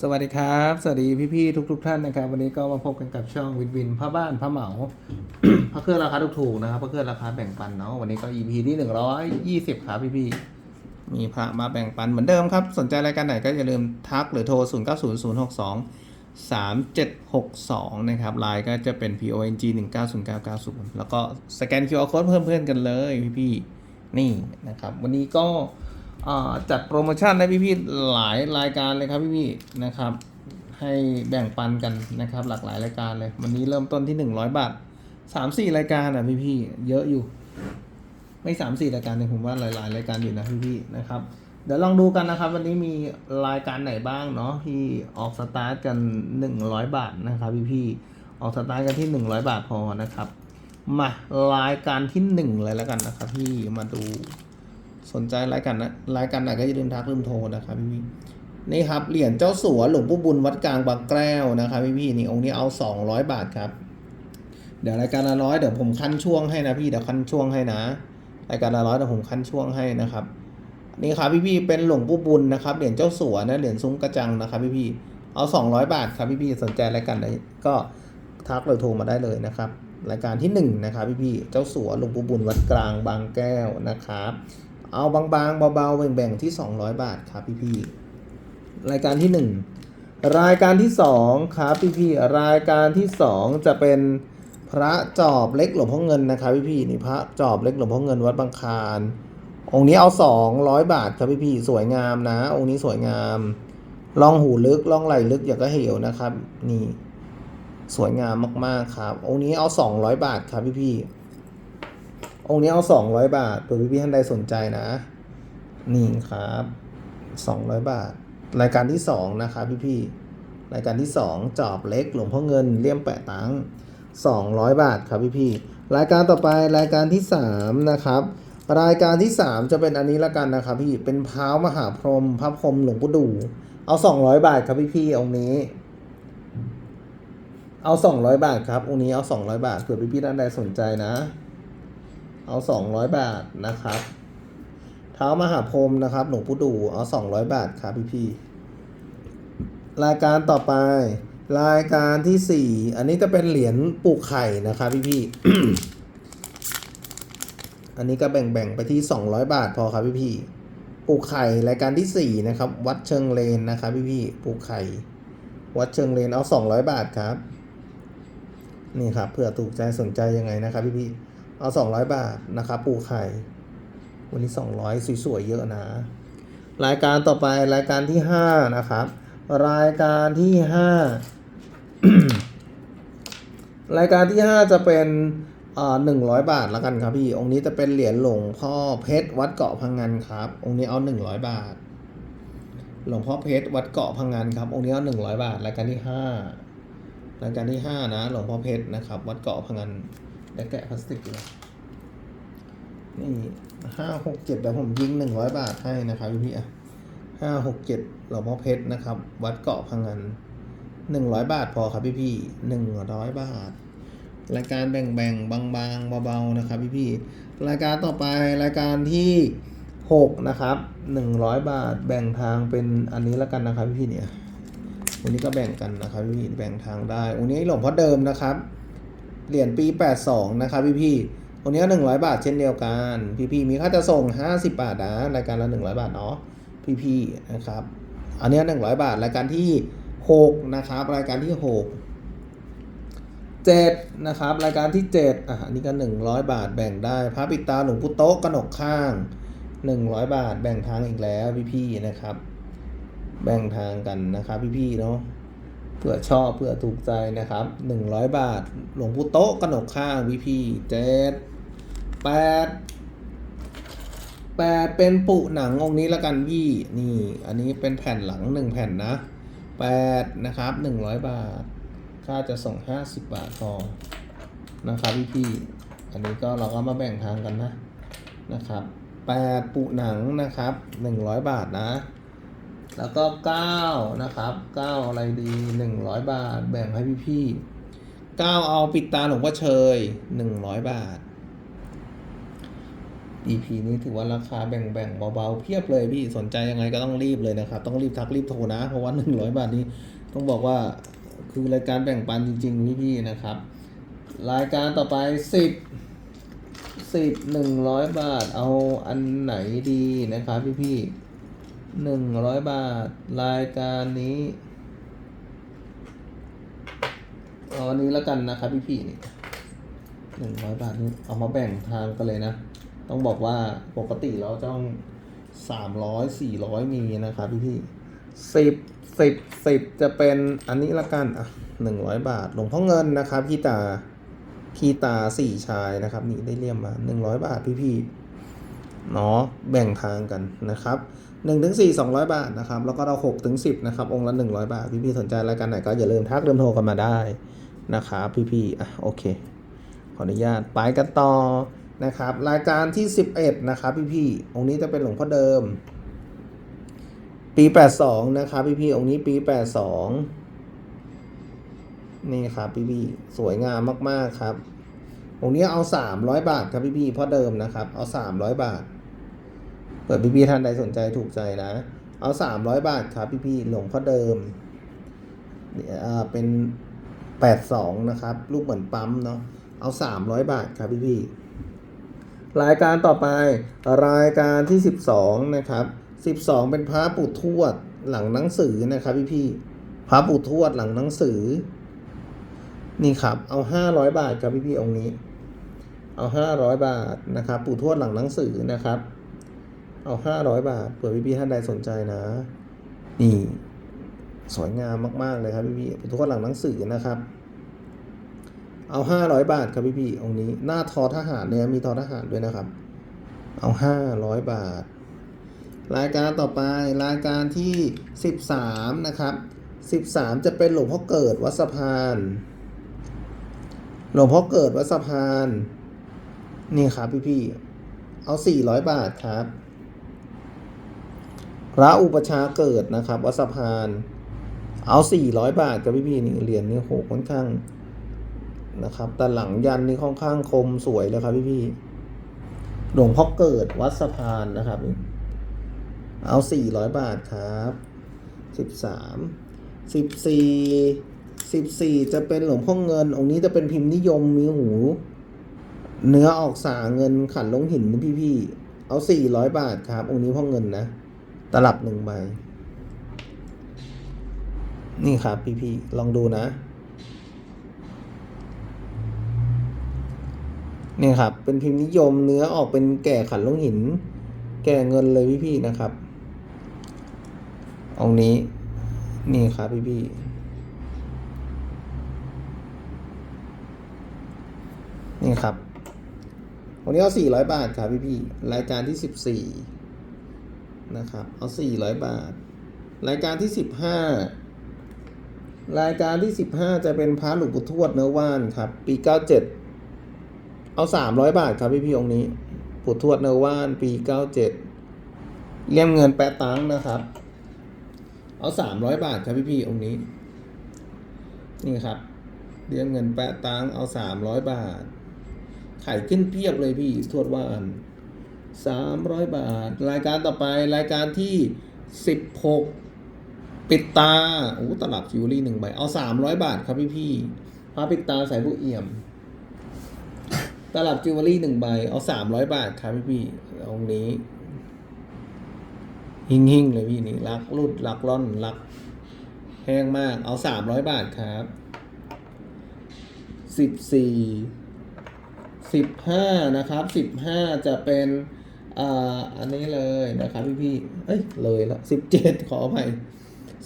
สวัสดีครับ สวัสดีพี่ๆทุก ๆ ท่านนะครับ วันนี้ก็มาพบกันกับช่องวินวินผ้าบ้านผ้าเหมาพระเครื่องราคาถูกๆนะครับพระเครื่องราคาแบ่งปันเนาะวันนี้ก็ EP ที่หนึ่งร้อยยี่สิบครับพี่ๆมีพระมาแบ่งปันเหมือนเดิมครับ สนใจรายการไหนก็อย่าลืมทักหรือโทร 0 9 0 0 6 2 3 7 6 2 นะครับไลน์ก็จะเป็น PONG 1 9 0 9 9 0 แล้วก็สแกน QR Code เพิ่มเพื่อนกันเลยพี่ๆนี่นะครับ วันนี้ก็ จัดโปรโมชั่นให้พี่ๆหลายรายการเลยครับพี่ๆนะครับ ให้แบ่งปันกันนะครับ หลากหลายรายการเลย วันนี้เริ่มต้นที่ 100 บาท 3-4 รายการอะพี่ๆเยอะอยู่ ไม่ 3-4 รายการเนี่ยผมว่าหลาย ๆ รายการอยู่นะพี่ๆนะครับเดี๋ยวลองดูกันนะครับ วันนี้มีรายการไหนบ้างเนาะที่ออกสตาร์ทกัน 100 บาทนะครับพี่ๆออกสตาร์ทกันที่ 100 บาทพอนะครับ มารายการที่หนึ่งเลยแล้วกันนะครับพี่มาดู สนใจรายการนะรายการไหนก็อย่าลืมทักลืมโทรนะครับพี่พี่นี่ครับเหรียญเจ้าสัวหลวงปู่บุญวัดกลางบางแก้วนะครับพี่พี่นี่องค์นี้เอาสองร้อยบาทครับ เดี๋ยวรายการละร้อยเดี๋ยวผมคั้นช่วงให้นะพี่เดี๋ยวคั้นช่วงให้นะ รายการละร้อยเดี๋ยวผมคั้นช่วงให้นะครับนี่ครับพี่พี่เป็นหลวงปู่บุญนะครับเหรียญเจ้าสัวนะเหรียญซุ้มกระจังนะครับพี่พี่เอาสองร้อยบาทครับพี่พี่สนใจรายการไหนก็ทักหรือโทรมาได้เลยนะครับรายการที่หนึ่งนะครับพี่พี่เจ้าสัวหลวงปู่บุญวัดกลางบางแก้วนะครับ เอาบางๆ เบาๆ แบ่งๆ ที่ 200 บาทครับพี่ๆรายการที่ 1 รายการที่ 2 ครับพี่ๆรายการที่ 2 จะเป็นพระจอบเล็กหลวงพ่อเงินนะครับพี่ๆนี่พระจอบเล็กหลวงพ่อเงินวัดบางคานองค์นี้เอา 200 บาทครับพี่ๆสวยงามนะ องค์นี้สวยงามล่องหูลึกล่องไหลลึกอย่างก็เหวนะครับ นี่ สวยงามมากๆครับ องค์นี้เอา 200 บาทครับพี่ๆ องค์นี้เอาสองร้อยบาทเผื่อพี่ๆท่านใดสนใจนะ นี่ครับสองร้อยบาท รายการที่สองนะครับพี่ๆรายการที่สองจอบเล็กหลวงพ่อเงินเลี่ยมแปะตังสองร้อยบาทครับพี่ๆรายการต่อไปรายการที่สามนะครับ รายการที่สามจะเป็นอันนี้ละกันนะครับพี่เป็นพร้าวมหาพรหมพระพรหมหลวงปู่ดูเอาสองร้อยบาทครับพี่ๆองค์นี้เอาสองร้อยบาทครับองค์นี้เอาสองร้อยบาทเผื่อพี่ๆท่านใดสนใจนะ เอาสองร้อยบาทนะครับ เท้ามหาพรหมนะครับหลวงปู่ดูเอาสองร้อยบาทครับพี่พี่รายการต่อไป รายการที่สี่อันนี้จะเป็นเหรียญปลูกไข่นะครับพี่พี่อันนี้ก็แบ่งๆไปที่สองร้อยบาทพอครับพี่พี่ปลูกไข่รายการที่สี่นะครับ วัดเชิงเลนนะครับพี่พี่ปลูกไข่ วัดเชิงเลนเอาสองร้อยบาทครับ นี่ครับเผื่อถูกใจสนใจยังไงนะครับพี่พี่ เอาสองร้อยบาทนะครับปูไข่ วันนี้สองร้อยสวยๆ เยอะนะ รายการต่อไปรายการที่ห้านะครับ รายการที่ห้ารายการที่ห้าจะเป็นหนึ่งร้อยบาทแล้วกันครับพี่ องค์นี้จะเป็นเหรียญหลวงพ่อเพชรวัดเกาะพังงานครับ องค์นี้เอาหนึ่งร้อยบาท หลวงพ่อเพชรวัดเกาะพังงานครับ องค์นี้เอาหนึ่งร้อยบาท รายการที่ห้ารายการที่ห้านะ หลวงพ่อเพชรนะครับ วัดเกาะพังงาน ได้แกะพลาสติกเลยนี่ห้าหกเจ็ดเดี๋ยวผมยิงหนึ่งร้อยบาทให้นะครับพี่พี่อะห้าหกเจ็ดหลวงพ่อเพชรนะครับ วัดเกาะพังงานหนึ่งร้อยบาทพอครับพี่พี่หนึ่งร้อยบาท รายการแบ่งแบ่งๆบางๆเบาๆนะครับพี่พี่รายการต่อไปรายการที่หกนะครับหนึ่งร้อยบาท แบ่งทางเป็นอันนี้แล้วกันนะครับพี่พี่เนี่ยวันนี้ก็แบ่งกันนะครับพี่พี่แบ่งทางได้วันนี้หลวงพ่อเดิมนะครับ เหรียญปี 82 นะครับพี่พี่ๆวันนี้100บาทเช่นเดียวกัน พี่พี่มีค่าจะส่ง 50 บาทนะรายการละ 100 บาทเนาะพี่พี่นะครับ อันนี้ 100 บาทรายการที่ 6 นะครับ รายการที่ 6 7 นะครับ รายการที่ 7 อะอันนี้ก็ 100 บาทแบ่งได้พระปิดตาหลวงพุโต๊ะกระหนกข้าง 100 บาทแบ่งทางอีกแล้วพี่พี่นะครับ แบ่งทางกันนะครับพี่พี่เนาะ เผื่อชอบเผื่อถูกใจนะครับหนึ่งร้อยบาท หลวงปู่โต๊ะกระหนกข้างวิพีเจ็ดแปดแปดเป็นปุหนังองค์นี้ละกันพี่นี่ อันนี้เป็นแผ่นหลังหนึ่งแผ่นนะแปดนะครับหนึ่งร้อยบาท ค่าจะส่งห้าสิบบาทพอนะครับพี่พี่อันนี้ก็เราก็มาแบ่งทางกันนะนะครับแปดปุหนังนะครับหนึ่งร้อยบาทนะ แล้วก็เก้านะครับเก้าอะไรดีหนึ่งร้อยบาท แบ่งให้พี่พี่เก้าเอาปิดตาหลวงพ่อเชยหนึ่งร้อยบาท EP นี้ถือว่าราคาแบ่งๆเบาๆเพียบเลยพี่สนใจยังไงก็ต้องรีบเลยนะครับ ต้องรีบทักรีบโทรนะ เพราะว่า 100 บาทนี้ ต้องบอกว่าคือรายการแบ่งปันจริงๆพี่ๆนะครับ รายการต่อไป 10 10 100 บาทเอาอันไหนดีนะครับพี่ๆ 100บาท รายการนี้เอาอันนี้แล้วกันนะครับพี่ๆนี่หนึ่งร้อยบาทนี่เอามาแบ่งทางกันเลยนะ ต้องบอกว่าปกติเราต้องสามร้อยสี่ร้อยมีนะครับพี่พี่สิบสิบสิบจะเป็นอันนี้ละกันอะหนึ่งร้อยบาทหลวงพ่อเงินนะครับพี่ตาพี่ตาสี่ชายนะครับ นี่ได้เลี่ยมมาหนึ่งร้อยบาทพี่พี่เนาะแบ่งทางกันนะครับ หนึ่งถึงสี่สองร้อยบาทนะครับ แล้วก็เราหกถึงสิบนะครับ องค์ละหนึ่งร้อยบาท พี่พี่สนใจรายการไหนก็อย่าลืมทักเดิมโทรกันมาได้นะครับพี่พี่อะโอเค ขออนุญาตไปกันต่อนะครับ รายการที่11นะครับพี่ๆองค์นี้จะเป็นหลวงพ่อเดิม ปี82นะครับพี่ๆองค์นี้ปี82นี่ครับพี่ๆสวยงามมากๆครับองค์นี้เอา300บาทครับพี่ๆพ่อเดิมนะครับ เอา300บาท เปิดพี่ๆท่านใดสนใจถูกใจนะ เอา 300 บาทครับพี่ๆหลวงพ่อเดิมอ่าเป็น 82 นะครับรูปเหมือนปั๊มเนาะเอา 300 บาทครับพี่พี่ๆรายการต่อไปรายการที่ 12 นะครับ 12 เป็นพระปู่ทวดหลังหนังสือนะครับ พี่พี่ๆพระปู่ทวดหลังหนังสือ นี่ครับเอา 500 บาทครับพี่พี่ๆองค์นี้ เอา 500 บาทนะครับ ปู่ทวดหลังหนังสือนะครับ เอา500บาทเผื่อพี่พี่ๆท่านใดสนใจนะ นี่สวยงามมากๆเลยครับพี่พี่ๆปู่ทวดหลังหนังสือนะครับ เอาห้าร้อยบาทครับพี่พี่ๆองค์นี้ หน้าทอทหารเนี่ยมีทอทหารด้วยนะครับ เอาห้าร้อยบาท รายการต่อไปรายการที่สิบสามนะครับสิบสามจะเป็นหลวงพ่อเกิดวัดสะพาน หลวงพ่อเกิดวัดสะพาน นี่ครับพี่พี่ๆเอาสี่ร้อยบาทครับ พระอุปชาเกิดนะครับวัดสะพาน เอาสี่ร้อยบาทครับพี่พี่นี่เหรียญนี่โหค่อนข้างนะครับแต่หลังยันนี่ค่อนข้างคมสวยเลยครับพี่พี่หลวงพ่อเกิดวัดสะพานนะครับ เอาสี่ร้อยบาทครับสิบสามสิบสี่สิบสี่จะเป็นหลวงพ่อเงิน องค์นี้จะเป็นพิมพ์นิยมมีหู เนื้อออกสาเงินขันลงหินพี่พี่เอาสี่ร้อยบาทครับ องค์นี้พ่อเงินนะ ตลับหนึ่งใบ นี่ครับพี่พี่ลองดูนะ นี่ครับ เป็นพิมพ์นิยมเนื้อออกเป็นแก่ขันลงหิน แก่เงินเลยพี่พี่นะครับองนี้ นี่ครับพี่พี่นี่ครับ วันนี้เอาสี่ร้อยบาทครับพี่พี่รายการที่สิบสี่ นะครับเอาสี่ร้อยบาท รายการที่สิบห้ารายการที่สิบห้าจะเป็นพระหลวงปู่ทวดเนื้อว่านครับ ปีเก้าเจ็ดเอาสามร้อยบาทครับพี่พี่องค์นี้ปู่ทวดเนอว่านปีเก้าเจ็ดเลี่ยมเงินแปะตังค์นะครับ เอาสามร้อยบาทครับพี่พี่องค์นี้ นี่ครับเลี่ยมเงินแปะตังค์เอาสามร้อยบาทขายขึ้นเพียบเลยพี่ทวดว่าน สามร้อยบาท รายการต่อไปรายการที่สิบหกปิดตาโอ้ตลับจิวเวลรี่หนึ่งใบ เอาสามร้อยบาทครับพี่พี่พระปิดตาใส่ผู้เอี่ยม ตลับจิวเวลรี่หนึ่งใบ เอาสามร้อยบาทครับพี่พี่องนี้หิ่งหิ่งเลยพี่นี่รักรุดรักร่อนรักแห้งมากเอาสามร้อยบาทครับสิบสี่สิบห้านะครับสิบห้าจะเป็น อ่าอันนี้เลยนะครับพี่พี่เอ้ยเลยละสิบเจ็ดขออภัย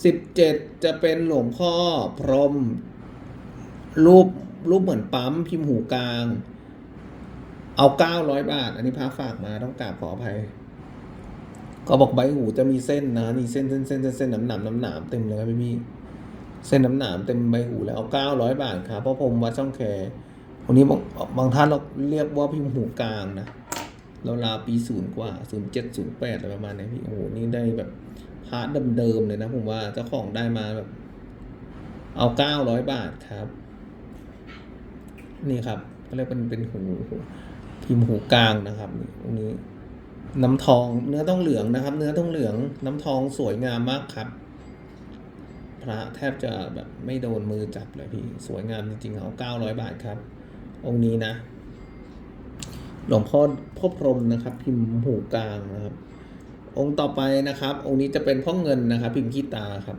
สิบเจ็ดจะเป็นหลวงพ่อพรม รูปรูปเหมือนปั๊มพิมพ์หูกลาง เอาเก้าร้อยบาท อันนี้พระฝากมาต้องกราบขออภัยก็บอกใบหูจะมีเส้นนะนี่เส้นเส้นเส้นเส้นเส้นหนามหนามหนามหนามเต็มเลยครับพี่พี่เส้นหนามหนามเต็มใบหูแล้วเอาเก้าร้อยบาทครับเพราะผมวัดช่องแควันนี้บางบางท่านเราเรียกว่าพิมพ์หูกลางนะ เราลาวปีศูนย์กว่าศูนย์เจ็ดศูนย์แปดอะไรประมาณนี้พี่โอ้โหนี่ได้แบบพระเดิมๆเลยนะผมว่าเจ้าของได้มาแบบ เอาเก้าร้อยบาทครับ นี่ครับก็เรียกเป็นเป็นหูหูพิมพ์หูกลางนะครับนี่ตรงนี้น้ำทองเนื้อต้องเหลืองนะครับ เนื้อต้องเหลืองน้ำทองสวยงามมากครับ พระแทบจะแบบไม่โดนมือจับเลยพี่ สวยงามจริงๆเอาเก้าร้อยบาทครับ องค์นี้นะ หลวงพ่อพ่อพรมนะครับ พิมพ์หูกลางนะครับ องค์ต่อไปนะครับ องค์นี้จะเป็นพ่อเงินนะครับ พิมพ์ขี้ตาครับ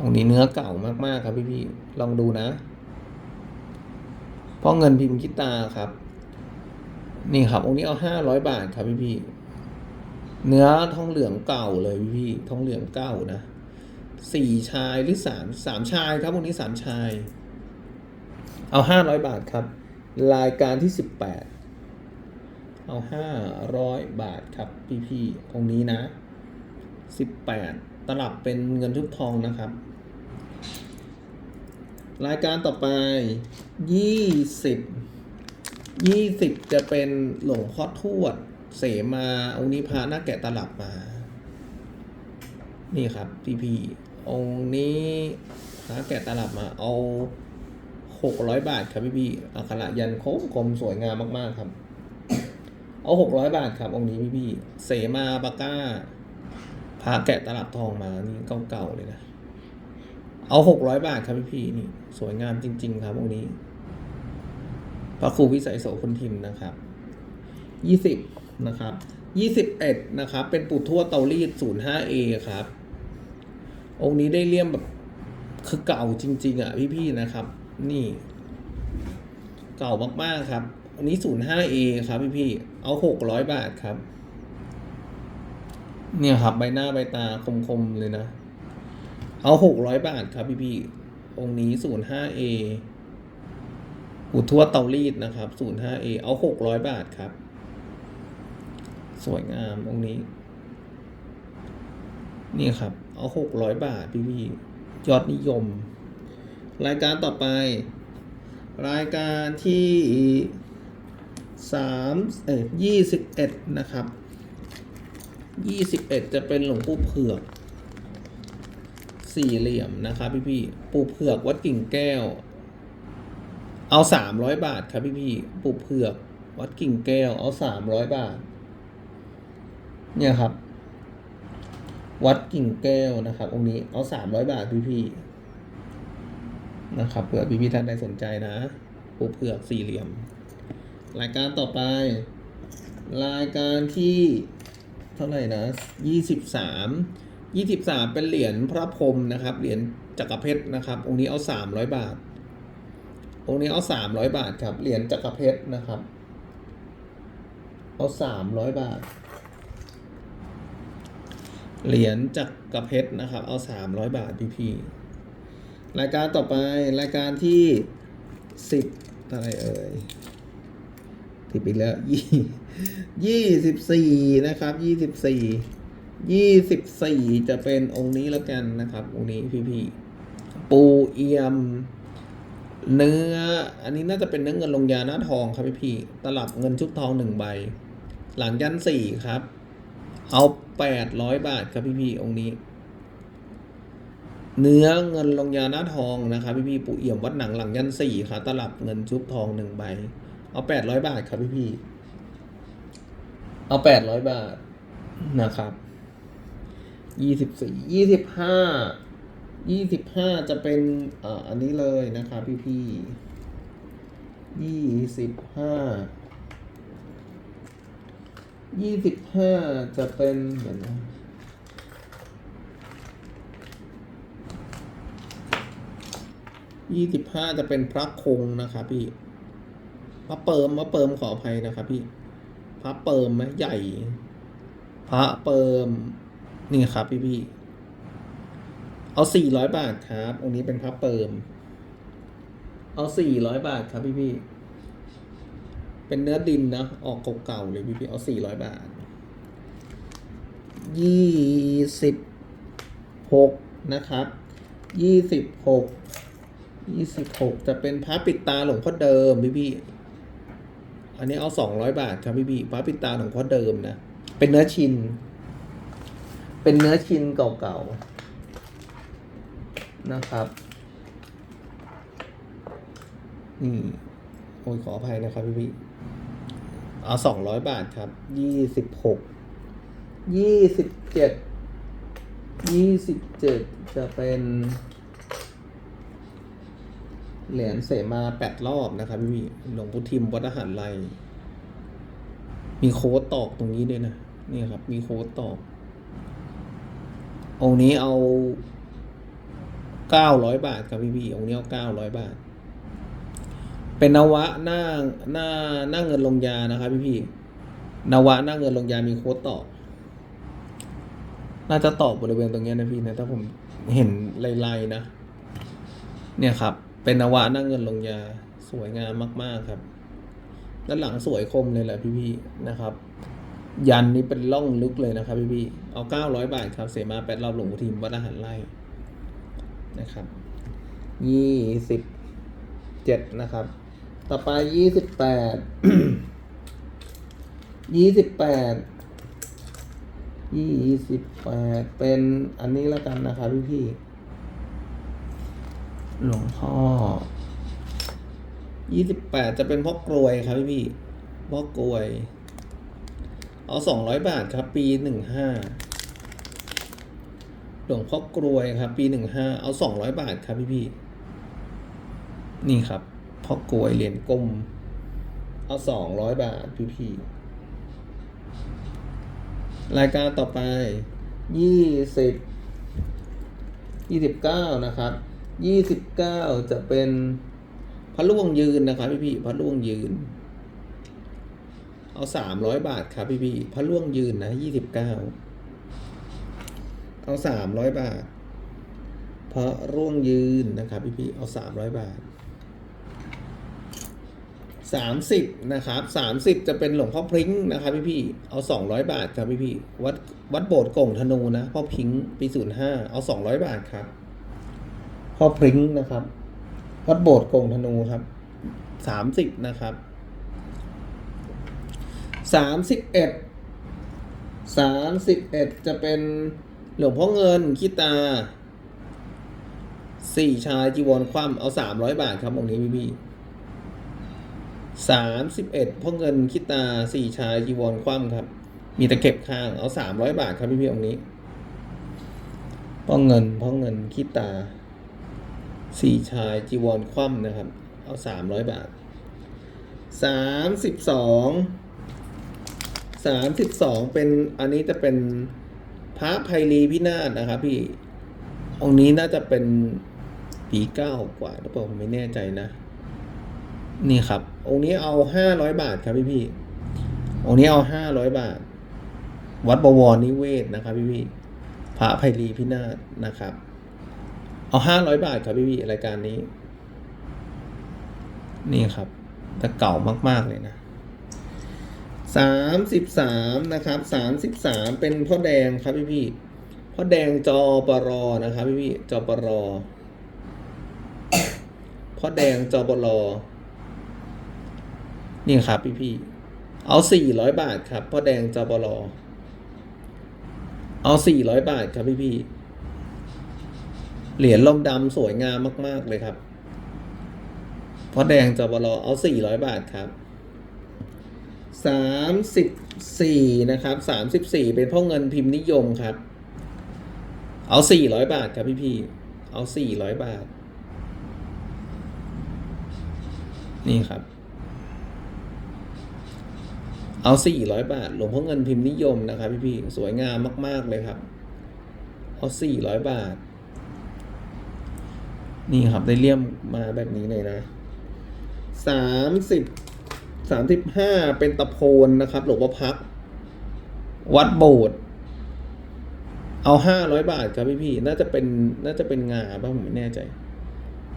องค์นี้เนื้อเก่ามากๆครับพี่ๆลองดูนะพ่อเงินพิมพ์ขี้ตาครับ นี่ครับ องค์นี้เอาห้าร้อยบาทครับพี่ๆเนื้อทองเหลืองเก่าเลยพี่ๆทองเหลืองเก่านะสี่ชายหรือสามสามชายครับองค์นี้สามชาย เอาห้าร้อยบาทครับ รายการที่สิบแปดเอาห้าร้อยบาทครับพี่ๆองนี้นะสิบแปดตลับเป็นเงินทุกทองนะครับ รายการต่อไปยี่สิบยี่สิบจะเป็นหลวงพ่อทวด เสมาองค์นี้พระหน้าแกะตลับมา นี่ครับพี่พีองค์นี้พระแกะตลับมาเอา หกร้อยบาทครับพี่พี่อักขระยันโค้งกลมสวยงามมาก ๆ ครับ เอาหกร้อยบาทครับองค์นี้พี่พี่เสมาปาก้าพระแกะตลับทองมานี่เก่าๆเลยนะเอาหกร้อยบาทครับพี่พี่นี่สวยงามจริง ๆ ครับองค์นี้พระครูวิสัยโสคุณทิมนะครับยี่สิบนะครับยี่สิบเอ็ดนะครับ เป็นปุทั่วเตารีดศูนย์ห้าเอครับ องค์นี้ได้เลี่ยมแบบคือเก่าจริง ๆ อะพี่ ๆ นะครับ นี่ เก่ามากๆครับ อันนี้ศูนย์ห้าเอครับพี่ๆเอาหกร้อยบาทครับ เนี่ยครับใบหน้าใบตาคมๆเลยนะ เอาหกร้อยบาทครับพี่พี่องค์นี้ศูนย์ห้าเอหูทั่วเตารีดนะครับศูนย์ห้าเอเอาหกร้อยบาทครับ สวยงามองค์นี้ นี่ครับ เอาหกร้อยบาทพี่พี่ยอดนิยม รายการต่อไป รายการที่สามเอ้ยี่สิบเอ็ดนะครับยี่สิบเอ็ดจะเป็นหลวงปู่เผือก สี่เหลี่ยมนะครับพี่พี่ปู่เผือกวัดกิ่งแก้ว เอาสามร้อยบาทครับพี่พี่ปู่เผือกวัดกิ่งแก้วเอาสามร้อยบาท เนี่ยครับ วัดกิ่งแก้วนะครับองค์นี้เอาสามร้อยบาทพี่พี่ นะครับเผื่อพี่พี่ท่านใดสนใจนะปูเผือกสี่เหลี่ยม รายการต่อไป รายการที่เท่าไหร่นะยี่สิบสามยี่สิบสามเป็นเหรียญพระพรหมนะครับ เหรียญจักรเพชรนะครับองค์นี้เอาสามร้อยบาท องค์นี้เอาสามร้อยบาทครับ เหรียญจักรเพชรนะครับ เอาสามร้อยบาท เหรียญจักรเพชรนะครับ เอาสามร้อยบาทพี่พี่ๆ รายการต่อไปรายการที่สิบอะไรเอ่ยผิดไปแล้วยี่ยี่สิบสี่นะครับยี่สิบสี่ยี่สิบสี่จะเป็นองค์นี้แล้วกันนะครับ องค์นี้พี่พี่ๆปูเอียม เนื้อ อันนี้น่าจะเป็นเนื้อเงินลงยาหน้าทองครับพี่พี่ๆตลับเงินชุบทองหนึ่งใบ หลังยันสี่ครับ เอาแปดร้อยบาทครับพี่พี่ๆองค์นี้ เนื้อเงินลงยาหน้าทองนะครับพี่พี่ปูเอี่ยมวัดหนังหลังยันสี่ครับตลับเงินชุบทองหนึ่งใบ เอาแปดร้อยบาทครับพี่พี่เอาแปดร้อยบาทนะครับยี่สิบสี่ยี่สิบห้ายี่สิบห้าจะเป็นอ่าอันนี้เลยนะครับพี่พี่ยี่สิบห้ายี่สิบห้าจะเป็นเดี๋ยวนะ ยี่สิบห้าจะเป็นพระคงนะครับพี่พระเปิมพระเปิมขออภัยนะครับพี่พระเปิมไหมใหญ่ พระเปิมนี่ครับ พี่พี่เอาสี่ร้อยบาทครับองค์นี้เป็นพระเปิม เอาสี่ร้อยบาทครับ พี่พี่เป็นเนื้อดินนะออกเก่าๆเลยพี่พี่เอาสี่ร้อยบาทยี่สิบหกนะครับยี่สิบหก ยี่สิบหกจะเป็นพระปิดตาหลวงพ่อเดิมพี่พี่อันนี้เอาสองร้อยบาทครับพี่พี่พระปิดตาหลวงพ่อเดิมนะ เป็นเนื้อชิน เป็นเนื้อชินเก่าๆนะครับนี่โอ้ยขออภัยนะครับพี่พี่เอาสองร้อยบาทครับ ยี่สิบหก ยี่สิบเจ็ด ยี่สิบเจ็ดจะเป็น เหรียญเสมาแปดรอบนะครับพี่หลวงพุทิมวัดอาหารไรมีโค้ดตอกตรงนี้ด้วยนะนี่ครับ มีโค้ดตอกองนี้เอาเก้าร้อยบาทครับพี่พี่องนี้เอาเก้าร้อยบาท เป็นนวะหน้าหน้าหน้าเงินลงยานะครับพี่พี่นวะหน้าเงินลงยามีโค้ดตอกน่าจะตอบบริเวณตรงนี้นะพี่นะถ้าผมเห็นลายๆนะ เนี่ยครับ เป็นนวะหน้าเงินลงยาสวยงามมาก ๆครับ ด้านหลังสวยคมเลยแหละพี่ๆนะครับ ยันนี้เป็นล่องลึกเลยนะครับพี่พี่ๆเอาเก้าร้อยบาทครับ เสมาแปดรอบหลวงพุทีมวัดอาหารไร่นะครับยี่สิบเจ็ดนะครับ ต่อไปยี่สิบแปดยี่สิบแปดยี่สิบแปดเป็นอันนี้แล้วกันนะครับพี่พี่ๆ หลวงพ่อยี่สิบแปดจะเป็นพ่อกรวยครับพี่พีพ่อกรวย เอาสองร้อยบาทครับ ปีหนึ่งห้าหลวงพ่อกรวยครับ ปีหนึ่งห้าเอาสองร้อยบาทครับพี่พี่นี่ครับพ่อกรวยเหรียญกลม เอาสองร้อยบาทพี่พี่รายการต่อไปยี่สิบยี่สิบเก้านะครับ ยี่สิบเก้าจะเป็นพระล่วงยืนนะครับพี่พี่พระล่วงยืน เอาสามร้อยบาทครับพี่พี่พระล่วงยืนนะยี่สิบเก้าเอาสามร้อยบาท พระร่วงยืนนะครับพี่พี่เอาสามร้อยบาทสามสิบนะครับสามสิบจะเป็นหลวงพ่อพริ้งนะครับพี่พี่เอาสองร้อยบาทครับพี่พี่วัดวัดโบสถ์ก่งธนูนะพ่อพริ้งปีศูนย์ห้าเอาสองร้อยบาทครับ พ่อพริ้งนะครับวัดโบสถ์โกงธนูครับสามสิบนะครับสามสิบเอ็ดสามสิบเอ็ดจะเป็นหลวงพ่อเงินคิตาสี่ชายจีวรคว่ำเอาสามร้อยบาทครับองค์นี้พี่พี่สามสิบเอ็ดพ่อเงินคิตาสี่ชายจีวรคว่ำครับ มีตะเข็บข้างเอาสามร้อยบาทครับพี่พี่องค์นี้ พ่อเงินพ่อเงินคิตา สี่ชายจีวรคว่ำนะครับ เอาสามร้อยบาทสามสิบสองสามสิบสองเป็นอันนี้จะเป็นพระไพรีพินาศนะครับพี่องค์นี้น่าจะเป็นปีเก้ากว่าหรือเปล่าผมไม่แน่ใจนะ นี่ครับ องค์นี้เอาห้าร้อยบาทครับพี่พี่องค์นี้เอาห้าร้อยบาท วัดบวรนิเวศนะครับพี่พี่พระไพรีพินาศนะครับ เอาห้าร้อยบาทครับพี่พี่รายการนี้ นี่ครับแต่เก่ามาก ๆ เลยนะสามสิบสามนะครับสามสิบสามเป็นพ่อแดงครับพี่พี่พ่อแดงจอปรอนะครับพี่พี่จอปรอพ่อแดงจอปรอนี่ครับพี่พี่เอาสี่ร้อยบาทครับพ่อแดงจอปรอเอาสี่ร้อยบาทครับพี่พี่ เหรียญลมดำสวยงามมาก ๆ เลยครับเพราะแดงจบลเอาสี่ร้อยบาทครับสามสิบสี่นะครับสามสิบสี่เป็นพ่อเงินพิมพ์นิยมครับ เอาสี่ร้อยบาทครับพี่พี่เอาสี่ร้อยบาท นี่ครับ เอาสี่ร้อยบาท หลวงพ่อเงินพิมพ์นิยมนะครับพี่พี่สวยงามมาก ๆ เลยครับ เอาสี่ร้อยบาท นี่ครับได้เลี่ยมมาแบบนี้เลยนะสามสิบสามสิบห้าเป็นตะโพนนะครับ หลวงพ่อพัก วัดโบสถ์เอาห้าร้อยบาทครับพี่พี่น่าจะเป็นน่าจะเป็นงาบ้างผมไม่แน่ใจ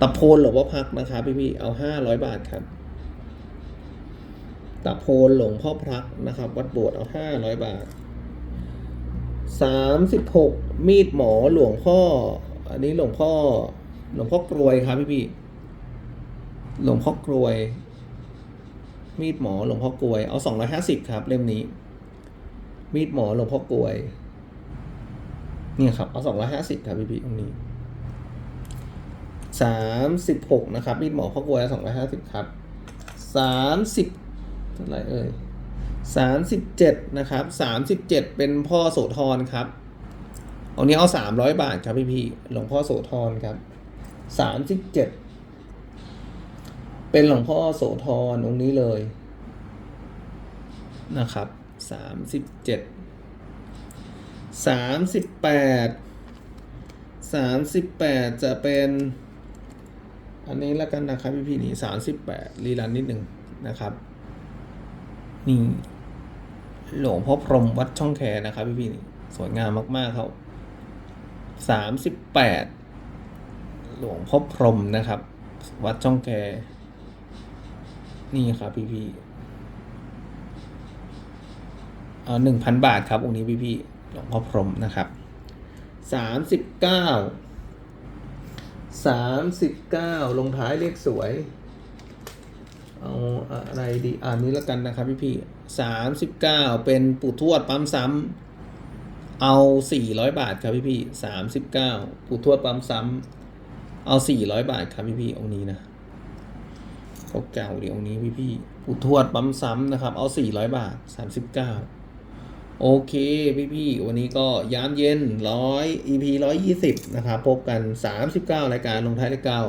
ตะโพนหลวงพ่อพักนะครับพี่พี่เอาห้าร้อยบาทครับ ตะโพนหลวงพ่อพักนะครับ วัดโบสถ์เอาห้าร้อยบาทสามสิบหกมีดหมอหลวงพ่อ อันนี้หลวงพ่อ หลวงพ่อกรวยครับพี่พี่หลวงพ่อกรวย มีดหมอหลวงพ่อกรวย เอาสองร้อยห้าสิบครับ เล่มนี้ มีดหมอหลวงพ่อกรวย เนี่ยครับ เอาสองร้อยห้าสิบครับพี่พี่ตรงนี้สามสิบหกนะครับ มีดหมอพ่อกรวยสองร้อยห้าสิบครับสามสิบเท่าไหร่เอ่ยสามสิบเจ็ดนะครับสามสิบเจ็ดเป็นพ่อโสธรครับเอานี้เอาสามร้อยบาทครับพี่พี่หลวงพ่อโสธรครับ สามสิบเจ็ดเป็นหลวงพ่อโสธรองค์นี้เลยนะครับสามสิบเจ็ดสามสิบแปดสามสิบแปดจะเป็น อันนี้แล้วกันนะครับพี่พี่นี่สามสิบแปดรีรันนิดหนึ่งนะครับ นี่หลวงพ่อพรหมวัดช่องแคนะครับพี่พี่นี่สวยงามมากๆครับสามสิบแปด หลวงพ่อพรมนะครับ วัดช่องแคนี่ครับพี่พี่เอาหนึ่งพันบาทครับองค์นี้พี่พี่หลวงพ่อพรมนะครับสามสิบเก้าสามสิบเก้าลงท้ายเลขสวย เอาอะไรดีอ่านนี้แล้วกันนะครับพี่พี่สามสิบเก้าเป็นปู่ทวดปั๊มซ้ำเอาสี่ร้อยบาทครับพี่พี่สามสิบเก้าปู่ทวดปั๊มซ้ำ เอาสี่ร้อยบาทครับพี่พี่องค์นี้นะเขาเก่าเดี๋ยวองค์นี้พี่พี่ปู่ทวดปั๊มซ้ำนะครับ เอาสี่ร้อยบาทสามสิบเก้าโอเคพี่พี่วันนี้ก็ยามเย็นร้อย EP ร้อยยี่สิบนะครับพบกันสามสิบเก้ารายการลงท้ายเลขเก้า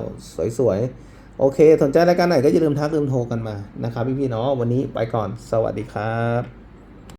สวยๆ โอเค สนใจรายการไหนก็อย่าลืมทักลืมโทรกันมานะครับพี่ๆเนาะวันนี้ไปก่อนสวัสดีครับ